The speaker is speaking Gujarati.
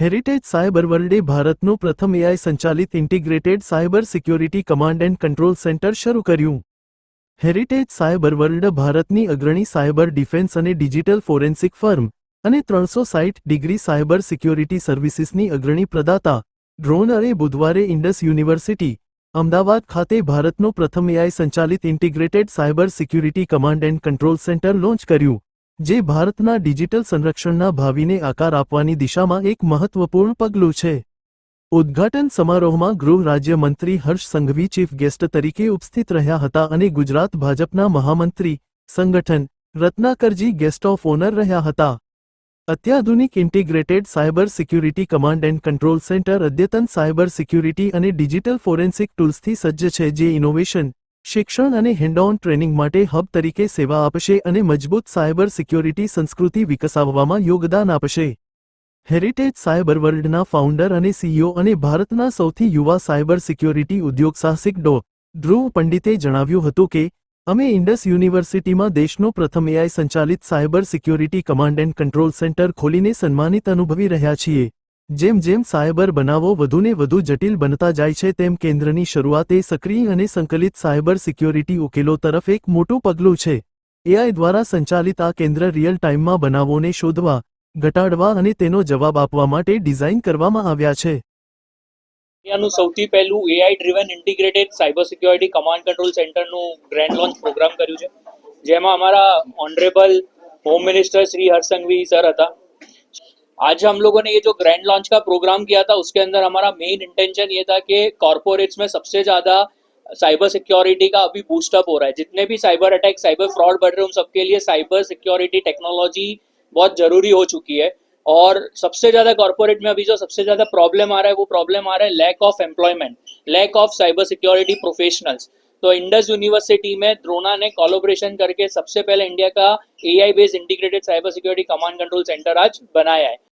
હેરિટેજ સાયબર વર્લ્ડે ભારતનું પ્રથમ એઆઈ સંચાલિત integrated cyber security command and control centre શરૂ કર્યું. હેરિટેજ સાયબર વર્લ્ડ ભારતની અગ્રણી સાયબર ડિફેન્સ અને ડિજિટલ ફોરેન્સિક ફર્મ અને ત્રણસો સાઠ ડિગ્રી સાયબર સિક્યોરિટી સર્વિસીસની અગ્રણી પ્રદાતા, ડ્રોન અરે બુધવારે ઇન્ડસ યુનિવર્સિટી, અમદાવાદ ખાતે ભારતનો પ્રથમ એઆઈ સંચાલિત integrated cyber security command and control centre launch કર્યું. જે ભારતના ડિજિટલ સંરક્ષણના ભાવિને આકાર આપવાની દિશામાં એક મહત્વપૂર્ણ પગલું છે. ઉદ્ઘાટન સમારોહમાં ગૃહ રાજ્યમંત્રી હર્ષ સંઘવી ચીફ ગેસ્ટ તરીકે ઉપસ્થિત રહ્યા હતા અને ગુજરાત ભાજપના મહામંત્રી, સંગઠન, રત્નાકરજી ગેસ્ટ ઓફ ઓનર રહ્યા હતા. અત્યાધુનિક integrated cyber security command and control centre અદ્યતન સાયબર સિક્યુરિટી અને ડિજિટલ ફોરેન્સિક ટૂલ્સથી સજ્જ છે જે ઇનોવેશન શિક્ષણ અને હેન્ડઓન ટ્રેનિંગ માટે હબ તરીકે સેવા આપશે અને મજબૂત સાયબર સિક્યોરિટી સંસ્કૃતિ વિકસાવવામાં યોગદાન આપશે. હેરિટેજ સાયબર વર્લ્ડના ફાઉન્ડર અને સીઈઓ અને ભારતના સૌથી યુવા સાયબર સિક્યોરિટી ઉદ્યોગ સાહસિક ડો. ધ્રુવ પંડિતે જણાવ્યું હતું કે, અમે ઇન્ડસ યુનિવર્સિટીમાં દેશનો પ્રથમ એઆઈ સંચાલિત cyber security command and control centre ખોલીને સન્માનિત અનુભવી રહ્યા છીએ. જેમ જેમ સાયબર બનાવો વધુને વધુ જટિલ બનતા જાય છે, તેમ કેન્દ્રની શરૂઆત એ સક્રિય અને સંકલિત સાયબર સિક્યોરિટી ઉકેલો તરફ એક મોટું પગલું છે. એઆઈ દ્વારા સંચાલિત આ કેન્દ્ર રિયલ ટાઇમમાં બનાવોને શોધવા, ઘટાડવા અને તેનો જવાબ આપવા માટે ડિઝાઇન કરવામાં આવ્યા છે. દુનિયાનું સૌથી પહેલું AI driven integrated cyber security command control સેન્ટરનું ગ્રેન્ડ લોન્ચ પ્રોગ્રામ કર્યું છે. જેમાં અમારા honourable home minister Shri Harsh Sanghavi sir હતા. आज हम लोगों ने ये जो ग्रैंड लॉन्च का प्रोग्राम किया था, उसके अंदर हमारा मेन इंटेंशन ये था कि कॉरपोरेट्स में सबसे ज़्यादा साइबर सिक्योरिटी का अभी बूस्टअप हो रहा है। जितने भी साइबर अटैक साइबर फ्रॉड बढ़ रहे हैं, उन सबके लिए साइबर सिक्योरिटी टेक्नोलॉजी बहुत ज़रूरी हो चुकी है। और सबसे ज़्यादा कॉर्पोरेट में अभी जो सबसे ज़्यादा प्रॉब्लम आ रहा है, वो प्रॉब्लम आ रहा है lack of employment lack of cyber security professionals तो इंडस यूनिवर्सिटी में द्रोना ने कोलोब्रेशन करके सबसे पहले इंडिया का AI based integrated cyber security command control centre आज बनाया है।